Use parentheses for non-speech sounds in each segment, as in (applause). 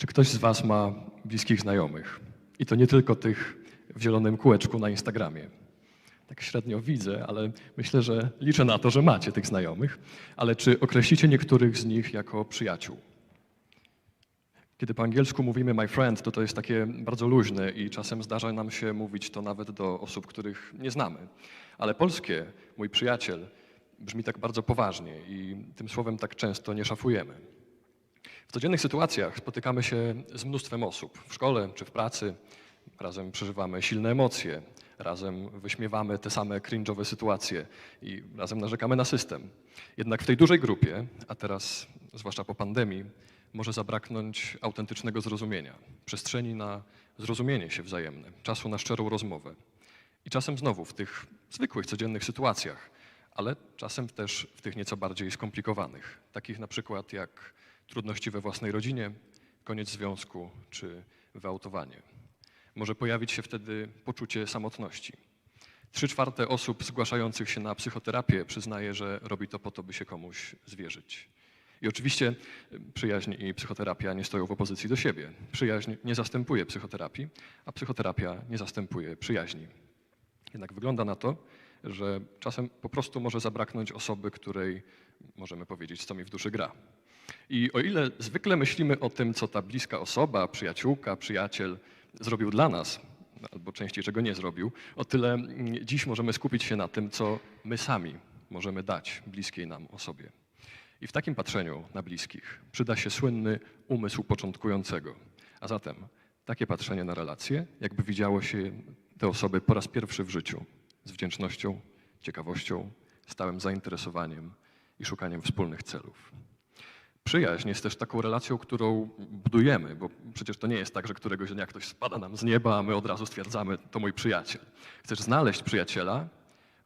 Czy ktoś z Was ma bliskich znajomych? I to nie tylko tych w zielonym kółeczku na Instagramie. Tak średnio widzę, ale myślę, że liczę na to, że macie tych znajomych. Ale czy określicie niektórych z nich jako przyjaciół? Kiedy po angielsku mówimy my friend, to to jest takie bardzo luźne i czasem zdarza nam się mówić to nawet do osób, których nie znamy. Ale polskie, mój przyjaciel, brzmi tak bardzo poważnie i tym słowem tak często nie szafujemy. W codziennych sytuacjach spotykamy się z mnóstwem osób w szkole czy w pracy. Razem przeżywamy silne emocje, razem wyśmiewamy te same cringe'owe sytuacje i razem narzekamy na system. Jednak w tej dużej grupie, a teraz zwłaszcza po pandemii, może zabraknąć autentycznego zrozumienia, przestrzeni na zrozumienie się wzajemne, czasu na szczerą rozmowę. I czasem znowu w tych zwykłych, codziennych sytuacjach, ale czasem też w tych nieco bardziej skomplikowanych, takich na przykład jak trudności we własnej rodzinie, koniec związku czy wyautowanie. Może pojawić się wtedy poczucie samotności. Trzy czwarte osób zgłaszających się na psychoterapię przyznaje, że robi to po to, by się komuś zwierzyć. I oczywiście przyjaźń i psychoterapia nie stoją w opozycji do siebie. Przyjaźń nie zastępuje psychoterapii, a psychoterapia nie zastępuje przyjaźni. Jednak wygląda na to, że czasem po prostu może zabraknąć osoby, której możemy powiedzieć, co mi w duszy gra. I o ile zwykle myślimy o tym, co ta bliska osoba, przyjaciółka, przyjaciel zrobił dla nas, albo częściej czego nie zrobił, o tyle mm, dziś możemy skupić się na tym, co my sami możemy dać bliskiej nam osobie. I w takim patrzeniu na bliskich przyda się słynny umysł początkującego. A zatem takie patrzenie na relacje, jakby widziało się te osoby po raz pierwszy w życiu, z wdzięcznością, ciekawością, stałym zainteresowaniem i szukaniem wspólnych celów. Przyjaźń jest też taką relacją, którą budujemy, bo przecież to nie jest tak, że któregoś dnia ktoś spada nam z nieba, a my od razu stwierdzamy, to mój przyjaciel. Chcesz znaleźć przyjaciela,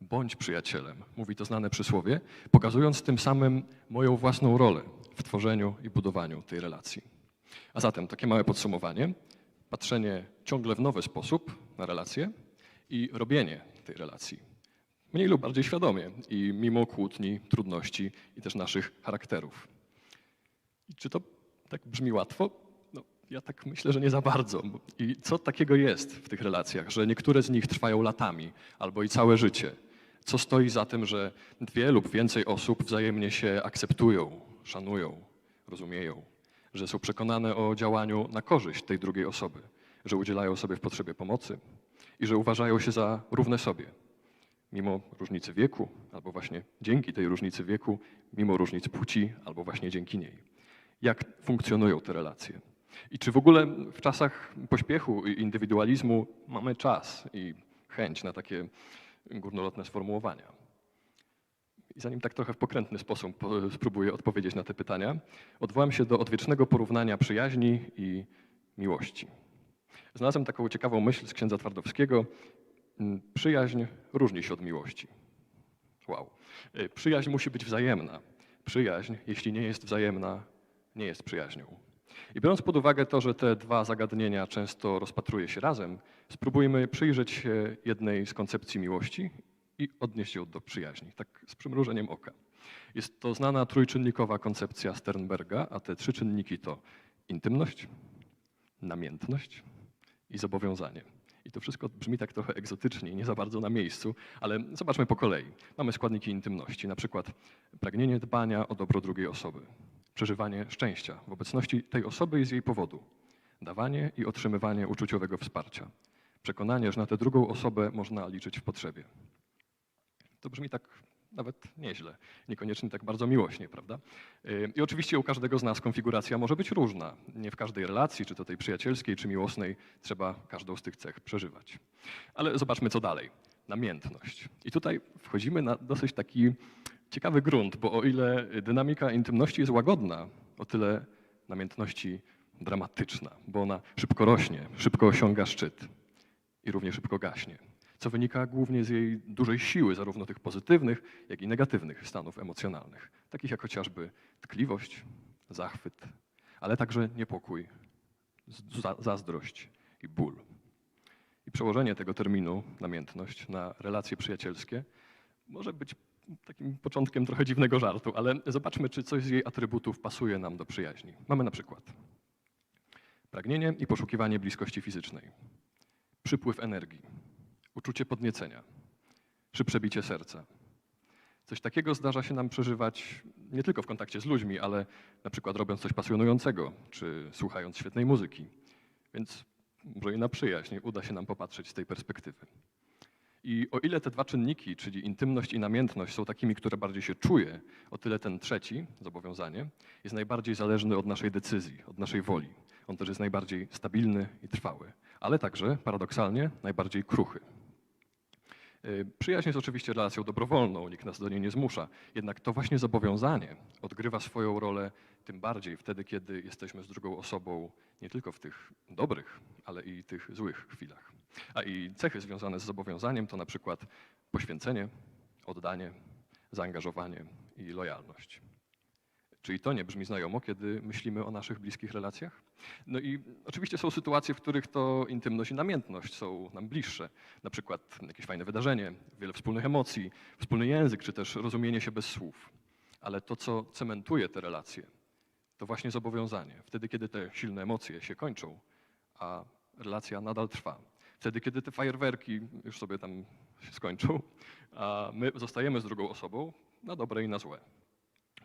bądź przyjacielem, mówi to znane przysłowie, pokazując tym samym moją własną rolę w tworzeniu i budowaniu tej relacji. A zatem takie małe podsumowanie, patrzenie ciągle w nowy sposób na relacje i robienie tej relacji. Mniej lub bardziej świadomie i mimo kłótni, trudności i też naszych charakterów. I czy to tak brzmi łatwo? No, ja tak myślę, że nie za bardzo. I co takiego jest w tych relacjach, że niektóre z nich trwają latami albo i całe życie? Co stoi za tym, że dwie lub więcej osób wzajemnie się akceptują, szanują, rozumieją, że są przekonane o działaniu na korzyść tej drugiej osoby, że udzielają sobie w potrzebie pomocy i że uważają się za równe sobie, mimo różnicy wieku, albo właśnie dzięki tej różnicy wieku, mimo różnic płci, albo właśnie dzięki niej jak funkcjonują te relacje. I czy w ogóle w czasach pośpiechu i indywidualizmu mamy czas i chęć na takie górnolotne sformułowania? I zanim tak trochę w pokrętny sposób po- spróbuję odpowiedzieć na te pytania, odwołam się do odwiecznego porównania przyjaźni i miłości. Znalazłem taką ciekawą myśl z księdza Twardowskiego. Mm, Przyjaźń różni się od miłości. Wow. Y, Przyjaźń musi być wzajemna. Przyjaźń, jeśli nie jest wzajemna, nie jest przyjaźnią. I biorąc pod uwagę to, że te dwa zagadnienia często rozpatruje się razem, spróbujmy przyjrzeć się jednej z koncepcji miłości i odnieść ją do przyjaźni, tak z przymrużeniem oka. Jest to znana trójczynnikowa koncepcja Sternberga, a te trzy czynniki to intymność, namiętność i zobowiązanie. I to wszystko brzmi tak trochę egzotycznie nie za bardzo na miejscu, ale zobaczmy po kolei. Mamy składniki intymności, na przykład pragnienie dbania o dobro drugiej osoby, przeżywanie szczęścia w obecności tej osoby i z jej powodu, dawanie i otrzymywanie uczuciowego wsparcia, przekonanie, że na tę drugą osobę można liczyć w potrzebie. To brzmi tak nawet nieźle, niekoniecznie tak bardzo miłośnie, prawda? Yy, I oczywiście u każdego z nas konfiguracja może być różna. Nie w każdej relacji, czy to tej przyjacielskiej, czy miłosnej, trzeba każdą z tych cech przeżywać. Ale zobaczmy, co dalej. Namiętność. I tutaj wchodzimy na dosyć taki ciekawy grunt, bo o ile dynamika intymności jest łagodna, o tyle namiętności dramatyczna, bo ona szybko rośnie, szybko osiąga szczyt i równie szybko gaśnie, co wynika głównie z jej dużej siły, zarówno tych pozytywnych, jak i negatywnych stanów emocjonalnych, takich jak chociażby tkliwość, zachwyt, ale także niepokój, zazdrość i ból. I przełożenie tego terminu, namiętność, na relacje przyjacielskie może być takim początkiem trochę dziwnego żartu, ale zobaczmy, czy coś z jej atrybutów pasuje nam do przyjaźni. Mamy na przykład Pragnienie i poszukiwanie bliskości fizycznej. Przypływ energii. Uczucie podniecenia. Szybsze bicie serca. Coś takiego zdarza się nam przeżywać nie tylko w kontakcie z ludźmi, ale na przykład robiąc coś pasjonującego, czy słuchając świetnej muzyki. Więc może i na przyjaźń uda się nam popatrzeć z tej perspektywy. I o ile te dwa czynniki, czyli intymność i namiętność, są takimi, które bardziej się czuje, o tyle ten trzeci, zobowiązanie, jest najbardziej zależny od naszej decyzji, od naszej woli. On też jest najbardziej stabilny i trwały, ale także, paradoksalnie, najbardziej kruchy. Y, Przyjaźń jest oczywiście relacją dobrowolną, nikt nas do niej nie zmusza. Jednak to właśnie zobowiązanie odgrywa swoją rolę tym bardziej wtedy, kiedy jesteśmy z drugą osobą nie tylko w tych dobrych, ale i tych złych chwilach. A i cechy związane z zobowiązaniem to na przykład poświęcenie, oddanie, zaangażowanie i lojalność. Czyli to nie brzmi znajomo, kiedy myślimy o naszych bliskich relacjach? No i oczywiście są sytuacje, w których to intymność i namiętność są nam bliższe. Na przykład jakieś fajne wydarzenie, wiele wspólnych emocji, wspólny język, czy też rozumienie się bez słów. Ale to, co cementuje te relacje, to właśnie zobowiązanie. Wtedy, kiedy te silne emocje się kończą, a relacja nadal trwa. Wtedy, kiedy te fajerwerki już sobie tam się skończą, a my zostajemy z drugą osobą na dobre i na złe.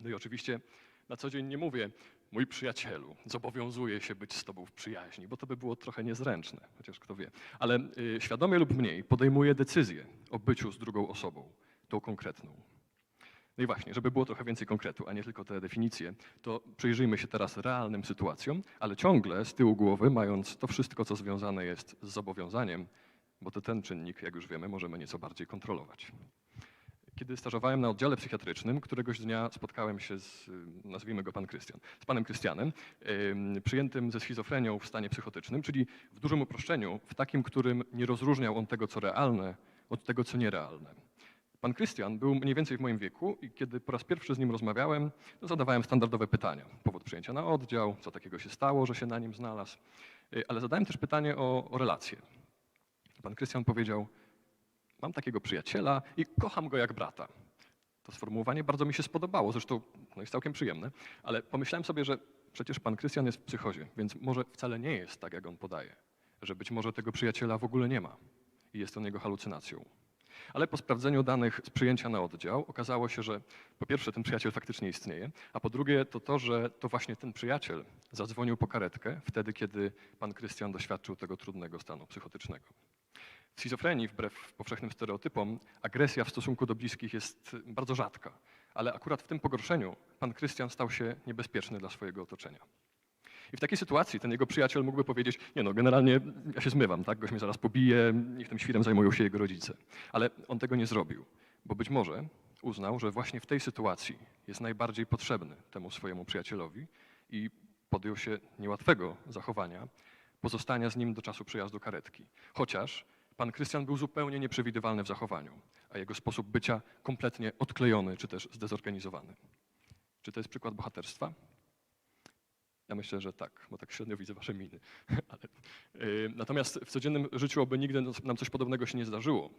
No i oczywiście na co dzień nie mówię, mój przyjacielu, zobowiązuję się być z tobą w przyjaźni, bo to by było trochę niezręczne, chociaż kto wie. Ale y, świadomie lub mniej podejmuję decyzję o byciu z drugą osobą, tą konkretną. No i właśnie, żeby było trochę więcej konkretu, a nie tylko te definicje, to przyjrzyjmy się teraz realnym sytuacjom, ale ciągle z tyłu głowy mając to wszystko, co związane jest z zobowiązaniem, bo to ten czynnik, jak już wiemy, możemy nieco bardziej kontrolować. Kiedy stażowałem na oddziale psychiatrycznym, któregoś dnia spotkałem się z, nazwijmy go pan Krystian, z panem Krystianem, ym, przyjętym ze schizofrenią w stanie psychotycznym, czyli w dużym uproszczeniu, w takim, którym nie rozróżniał on tego, co realne, od tego, co nierealne. Pan Krystian był mniej więcej w moim wieku i kiedy po raz pierwszy z nim rozmawiałem, to zadawałem standardowe pytania. Powód przyjęcia na oddział, co takiego się stało, że się na nim znalazł, Y, ale zadałem też pytanie o, o relacje. Pan Krystian powiedział, mam takiego przyjaciela i kocham go jak brata. To sformułowanie bardzo mi się spodobało, zresztą no jest całkiem przyjemne, ale pomyślałem sobie, że przecież pan Krystian jest w psychozie, więc może wcale nie jest tak, jak on podaje, że być może tego przyjaciela w ogóle nie ma i jest on jego halucynacją. Ale po sprawdzeniu danych z przyjęcia na oddział okazało się, że po pierwsze ten przyjaciel faktycznie istnieje, a po drugie to to, że to właśnie ten przyjaciel zadzwonił po karetkę wtedy, kiedy pan Krystian doświadczył tego trudnego stanu psychotycznego. W schizofrenii, wbrew powszechnym stereotypom, agresja w stosunku do bliskich jest bardzo rzadka, ale akurat w tym pogorszeniu pan Krystian stał się niebezpieczny dla swojego otoczenia. I w takiej sytuacji ten jego przyjaciel mógłby powiedzieć, nie no, generalnie ja się zmywam, tak, goś mnie zaraz pobije, niech tym świrem zajmują się jego rodzice. Ale on tego nie zrobił, bo być może uznał, że właśnie w tej sytuacji jest najbardziej potrzebny temu swojemu przyjacielowi i podjął się niełatwego zachowania, pozostania z nim do czasu przyjazdu karetki. Chociaż pan Krystian był zupełnie nieprzewidywalny w zachowaniu, a jego sposób bycia kompletnie odklejony czy też zdezorganizowany. Czy to jest przykład bohaterstwa? Ja myślę, że tak, bo tak średnio widzę wasze miny. (laughs) Ale, y, natomiast w codziennym życiu oby nigdy nam coś podobnego się nie zdarzyło.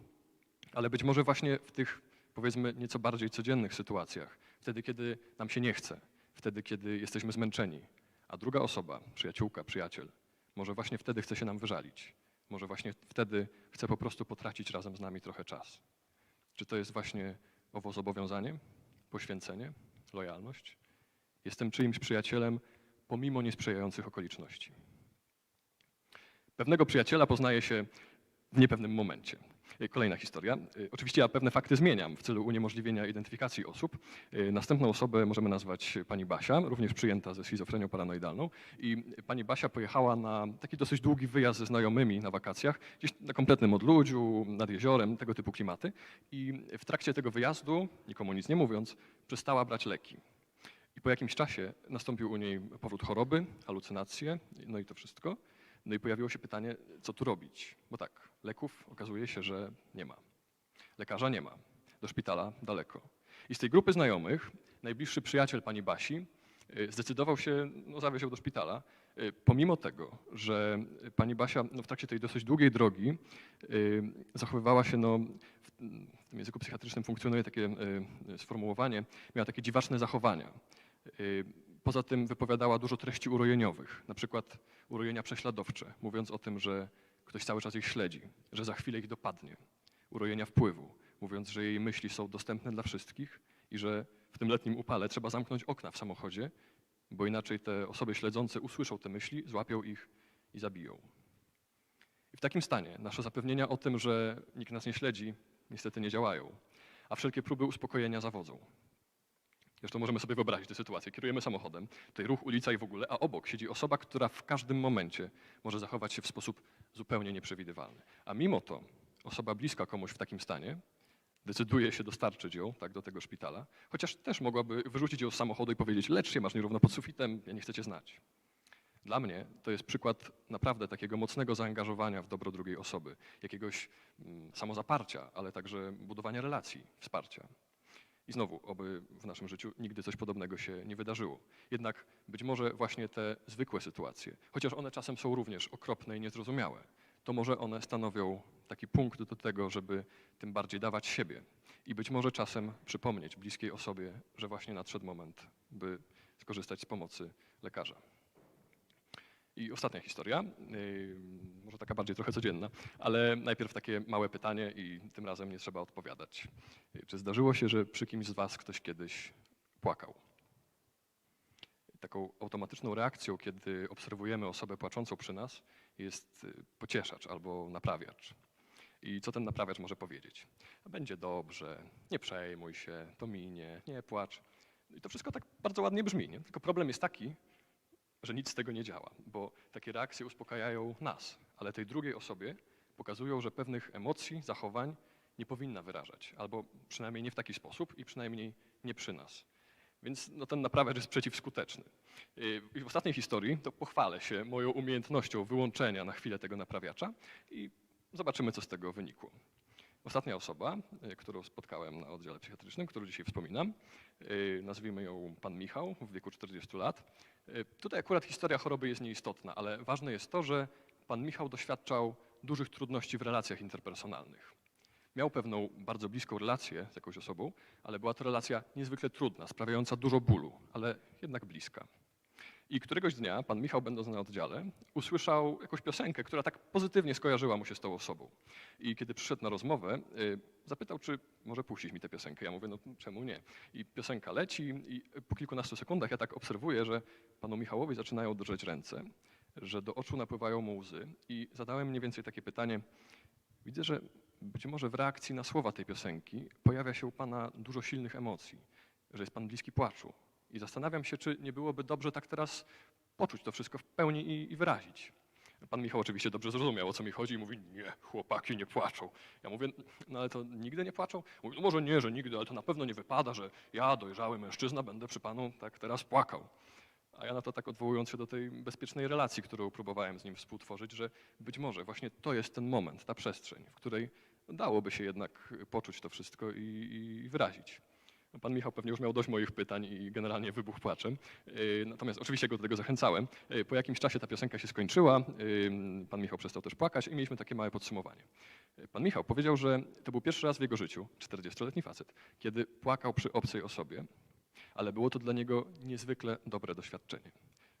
Ale być może właśnie w tych, powiedzmy, nieco bardziej codziennych sytuacjach, wtedy, kiedy nam się nie chce, wtedy, kiedy jesteśmy zmęczeni, a druga osoba, przyjaciółka, przyjaciel, może właśnie wtedy chce się nam wyżalić. Może właśnie wtedy chce po prostu potracić razem z nami trochę czas. Czy to jest właśnie owo zobowiązanie, poświęcenie, lojalność? Jestem czyimś przyjacielem pomimo niesprzyjających okoliczności. Pewnego przyjaciela poznaje się w niepewnym momencie. Y, Kolejna historia. Y, Oczywiście ja pewne fakty zmieniam w celu uniemożliwienia identyfikacji osób. Y, Następną osobę możemy nazwać pani Basia, również przyjęta ze schizofrenią paranoidalną. I pani Basia pojechała na taki dosyć długi wyjazd ze znajomymi na wakacjach, gdzieś na kompletnym odludziu, nad jeziorem, tego typu klimaty. I w trakcie tego wyjazdu, nikomu nic nie mówiąc, przestała brać leki. I po jakimś czasie nastąpił u niej powrót choroby, halucynacje, no i to wszystko. No i pojawiło się pytanie, co tu robić? Bo tak, leków okazuje się, że nie ma. Lekarza nie ma. Do szpitala daleko. I z tej grupy znajomych najbliższy przyjaciel pani Basi y, zdecydował się no, zawieźć ją do szpitala, y, pomimo tego, że pani Basia no, w trakcie tej dosyć długiej drogi y, zachowywała się, no, w, w tym języku psychiatrycznym funkcjonuje takie sformułowanie, miała takie dziwaczne zachowania. Y, Poza tym wypowiadała dużo treści urojeniowych, na przykład urojenia prześladowcze, mówiąc o tym, że ktoś cały czas ich śledzi, że za chwilę ich dopadnie. Urojenia wpływu, mówiąc, że jej myśli są dostępne dla wszystkich i że w tym letnim upale trzeba zamknąć okna w samochodzie, bo inaczej te osoby śledzące usłyszą te myśli, złapią ich i zabiją. I w takim stanie nasze zapewnienia o tym, że nikt nas nie śledzi, niestety nie działają, a wszelkie próby uspokojenia zawodzą. Zresztą możemy sobie wyobrazić tę sytuację. Kierujemy samochodem, tutaj ruch, ulica i w ogóle, a obok siedzi osoba, która w każdym momencie może zachować się w sposób zupełnie nieprzewidywalny. A mimo to osoba bliska komuś w takim stanie decyduje się dostarczyć ją tak, do tego szpitala, chociaż też mogłaby wyrzucić ją z samochodu i powiedzieć: Lecz się, masz nierówno pod sufitem, ja nie chcę cię znać. Dla mnie to jest przykład naprawdę takiego mocnego zaangażowania w dobro drugiej osoby, jakiegoś mm, samozaparcia, ale także budowania relacji, wsparcia. I znowu, oby w naszym życiu nigdy coś podobnego się nie wydarzyło. Jednak być może właśnie te zwykłe sytuacje, chociaż one czasem są również okropne i niezrozumiałe, to może one stanowią taki punkt do tego, żeby tym bardziej dawać siebie i być może czasem przypomnieć bliskiej osobie, że właśnie nadszedł moment, by skorzystać z pomocy lekarza. I ostatnia historia, yy, może taka bardziej trochę codzienna, ale najpierw takie małe pytanie i tym razem nie trzeba odpowiadać. Yy, Czy zdarzyło się, że przy kimś z Was ktoś kiedyś płakał? Taką automatyczną reakcją, kiedy obserwujemy osobę płaczącą przy nas, jest yy, pocieszacz albo naprawiacz. I co ten naprawiacz może powiedzieć? Będzie dobrze, nie przejmuj się, to minie, nie płacz. I to wszystko tak bardzo ładnie brzmi, nie? tylko problem jest taki, że nic z tego nie działa, bo takie reakcje uspokajają nas, ale tej drugiej osobie pokazują, że pewnych emocji, zachowań nie powinna wyrażać, albo przynajmniej nie w taki sposób i przynajmniej nie przy nas. Więc no, ten naprawiacz jest przeciwskuteczny. I w ostatniej historii to pochwalę się moją umiejętnością wyłączenia na chwilę tego naprawiacza i zobaczymy, co z tego wynikło. Ostatnia osoba, y, którą spotkałem na oddziale psychiatrycznym, którą dzisiaj wspominam, y, nazwijmy ją pan Michał, w wieku 40 lat. Y, Tutaj akurat historia choroby jest nieistotna, ale ważne jest to, że pan Michał doświadczał dużych trudności w relacjach interpersonalnych. Miał pewną bardzo bliską relację z jakąś osobą, ale była to relacja niezwykle trudna, sprawiająca dużo bólu, ale jednak bliska. I któregoś dnia pan Michał, będąc na oddziale, usłyszał jakąś piosenkę, która tak pozytywnie skojarzyła mu się z tą osobą. I kiedy przyszedł na rozmowę, y, zapytał, czy może puścić mi tę piosenkę. Ja mówię, no czemu nie? I piosenka leci i po kilkunastu sekundach ja tak obserwuję, że panu Michałowi zaczynają drżeć ręce, że do oczu napływają mu łzy i zadałem mniej więcej takie pytanie. Widzę, że być może w reakcji na słowa tej piosenki pojawia się u pana dużo silnych emocji, że jest pan bliski płaczu. I zastanawiam się, czy nie byłoby dobrze tak teraz poczuć to wszystko w pełni i, i wyrazić. Pan Michał oczywiście dobrze zrozumiał, o co mi chodzi i mówi, nie, chłopaki nie płaczą. Ja mówię, no ale to nigdy nie płaczą? Mówi, no może nie, że nigdy, ale to na pewno nie wypada, że ja, dojrzały mężczyzna, będę przy panu tak teraz płakał. A ja na to tak odwołując się do tej bezpiecznej relacji, którą próbowałem z nim współtworzyć, że być może właśnie to jest ten moment, ta przestrzeń, w której dałoby się jednak poczuć to wszystko i, i wyrazić. Pan Michał pewnie już miał dość moich pytań i generalnie wybuchł płaczem. Yy, Natomiast oczywiście go do tego zachęcałem. Yy, Po jakimś czasie ta piosenka się skończyła. yy, Pan Michał przestał też płakać i mieliśmy takie małe podsumowanie. Pan Michał powiedział, że to był pierwszy raz w jego życiu, 40-letni facet, kiedy płakał przy obcej osobie, ale było to dla niego niezwykle dobre doświadczenie,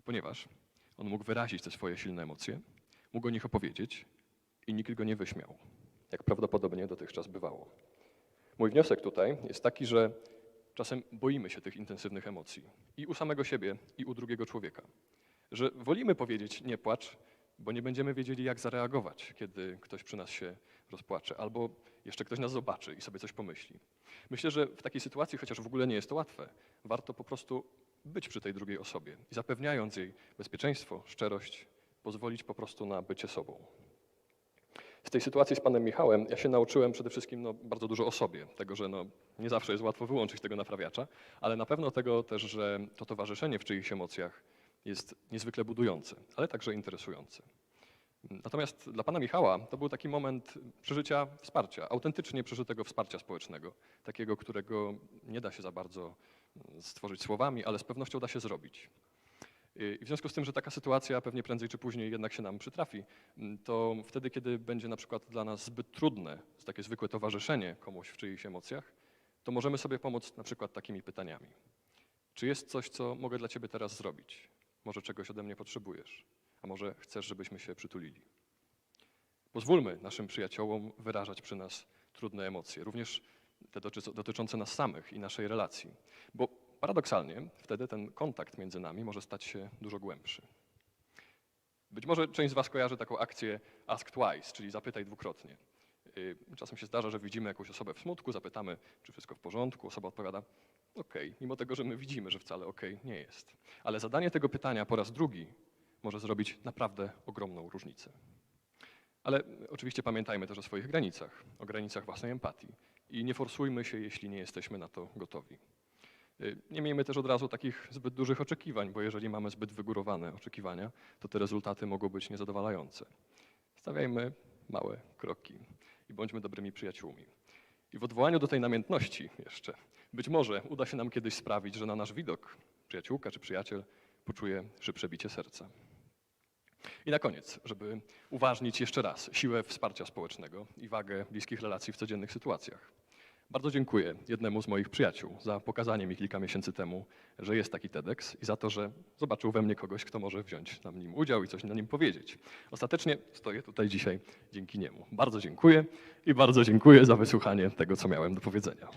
ponieważ on mógł wyrazić te swoje silne emocje, mógł o nich opowiedzieć i nikt go nie wyśmiał, jak prawdopodobnie dotychczas bywało. Mój wniosek tutaj jest taki, że czasem boimy się tych intensywnych emocji i u samego siebie, i u drugiego człowieka. Że wolimy powiedzieć nie płacz, bo nie będziemy wiedzieli, jak zareagować, kiedy ktoś przy nas się rozpłacze, albo jeszcze ktoś nas zobaczy i sobie coś pomyśli. Myślę, że w takiej sytuacji, chociaż w ogóle nie jest to łatwe, warto po prostu być przy tej drugiej osobie i zapewniając jej bezpieczeństwo, szczerość, pozwolić po prostu na bycie sobą. Tej sytuacji z panem Michałem ja się nauczyłem przede wszystkim no, bardzo dużo o sobie. Tego, że no, nie zawsze jest łatwo wyłączyć tego naprawiacza, ale na pewno tego też, że to towarzyszenie w czyichś emocjach jest niezwykle budujące, ale także interesujące. Natomiast dla pana Michała to był taki moment przeżycia wsparcia, autentycznie przeżytego wsparcia społecznego, takiego, którego nie da się za bardzo mm, stworzyć słowami, ale z pewnością da się zrobić. I w związku z tym, że taka sytuacja pewnie prędzej czy później jednak się nam przytrafi, m, to wtedy, kiedy będzie na przykład dla nas zbyt trudne takie zwykłe towarzyszenie komuś w czyichś emocjach, to możemy sobie pomóc na przykład takimi pytaniami. Czy jest coś, co mogę dla ciebie teraz zrobić? Może czegoś ode mnie potrzebujesz, a może chcesz, żebyśmy się przytulili? Pozwólmy naszym przyjaciołom wyrażać przy nas trudne emocje, również te dotyczące nas samych i naszej relacji, bo paradoksalnie wtedy ten kontakt między nami może stać się dużo głębszy. Być może część z Was kojarzy taką akcję Ask Twice, czyli zapytaj dwukrotnie. Yy, Czasem się zdarza, że widzimy jakąś osobę w smutku, zapytamy, czy wszystko w porządku, osoba odpowiada, okej, mimo tego, że my widzimy, że wcale okej nie jest. Ale zadanie tego pytania po raz drugi może zrobić naprawdę ogromną różnicę. Ale oczywiście pamiętajmy też o swoich granicach, o granicach własnej empatii i nie forsujmy się, jeśli nie jesteśmy na to gotowi. Y, Nie miejmy też od razu takich zbyt dużych oczekiwań, bo jeżeli mamy zbyt wygórowane oczekiwania, to te rezultaty mogą być niezadowalające. Stawiajmy małe kroki i bądźmy dobrymi przyjaciółmi. I w odwołaniu do tej namiętności jeszcze, być może uda się nam kiedyś sprawić, że na nasz widok przyjaciółka czy przyjaciel poczuje szybsze bicie serca. I na koniec, żeby uważnić jeszcze raz siłę wsparcia społecznego i wagę bliskich relacji w codziennych sytuacjach. Bardzo dziękuję jednemu z moich przyjaciół za pokazanie mi kilka miesięcy temu, że jest taki TEDx i za to, że zobaczył we mnie kogoś, kto może wziąć na nim udział i coś na nim powiedzieć. Ostatecznie stoję tutaj dzisiaj dzięki niemu. Bardzo dziękuję i bardzo dziękuję za wysłuchanie tego, co miałem do powiedzenia.